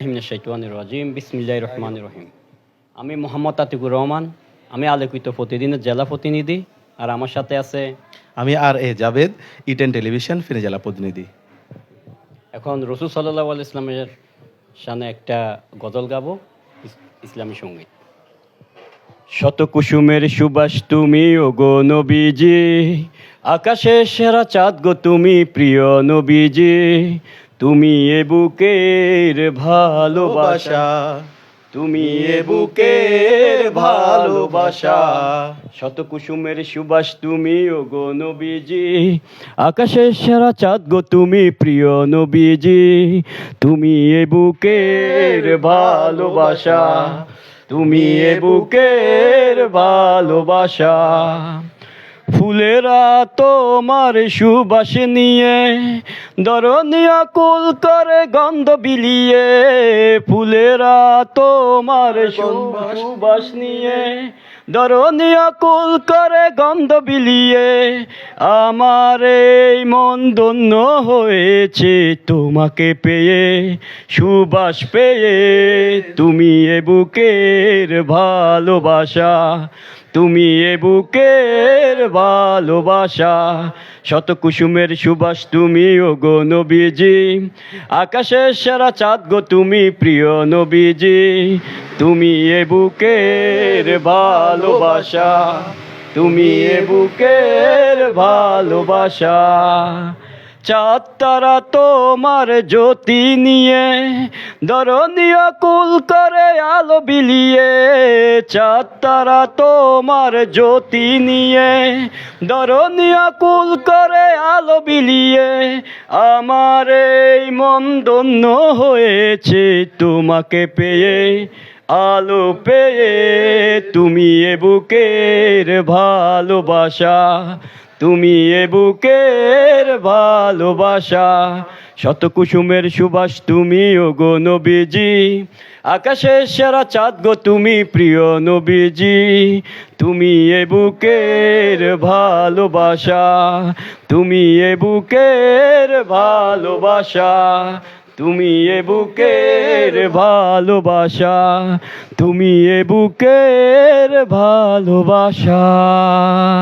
রাজিম রহিম। আমি মোহাম্মদ আতিকুর রহমান আমি আলোকিত প্রতিদিনের জেলা প্রতিনিধি আর আমার সাথে আছে আমি আর এ জাভেদ ইটেন টেলিভিশন ফিরে জেলা প্রতিনিধি। এখন রসুল সাল্লাহ ইসলামের সামনে একটা গজল গাবো ইসলামী সংগীত। শত কুসুমের সুবাস তুমি ও গো নবীজি আকাশে সেরা চাঁদ গো তুমি প্রিয় নবীজি তুমি এ বুকের ভালোবাসা। তুমি এ বুকের ভালোবাসা। শত কুসুমের সুবাস তুমি ও গো নবীজি। আকাশের সেরা চাঁদ গো তুমি, প্রিয় নবীজি। তুমি এ বুকের ভালোবাসা। তুমি এ বুকের ভালোবাসা। ফুলেরা তোমার সুবাস নিয়ে দরনিয়া কুল করে গন্ধ বিলিয়ে, ফুলেরা তোমার সুবাস নিয়ে দরনিয়া কুল করে গন্ধ বিলিয়ে, আমার এই মন ধন্য হয়েছে তোমাকে পেয়ে, সুবাস পেয়ে, তুমি এ বুকের ভালোবাসা তুমি এ বুকের ভালোবাসা, শত কুসুমের সুবাস তুমি ও গো নবীজি। আকাশের সেরা চাঁদ গো তুমি, প্রিয় নবীজি। তুমি এ বুকের ভালোবাসা, তুমি এ বুকের ভালোবাসা। চাঁদ তারা তোমার জ্যোতি নিয়ে দরনীয় কুল করে আলো বিলিয়ে চাঁদ তারা তোমার জ্যোতি নিয়ে দরনীয় কুল করে আলো বিলিয়ে, আমার এই মন ধন্য হয়েছে তোমাকে পেয়ে, আলো পেয়ে তুমি এ বুকের ভালোবাসা। তুমি এ বুকের ভালোবাসা শত কুসুমের সুবাস তুমি ও গো নবীজি। আকাশের সেরা চাঁদ গো তুমি প্রিয় নবীজি। তুমি এ বুকের ভালোবাসা, তুমি এ বুকের ভালোবাসা, তুমি এ বুকের ভালোবাসা, তুমি এ বুকের ভালোবাসা।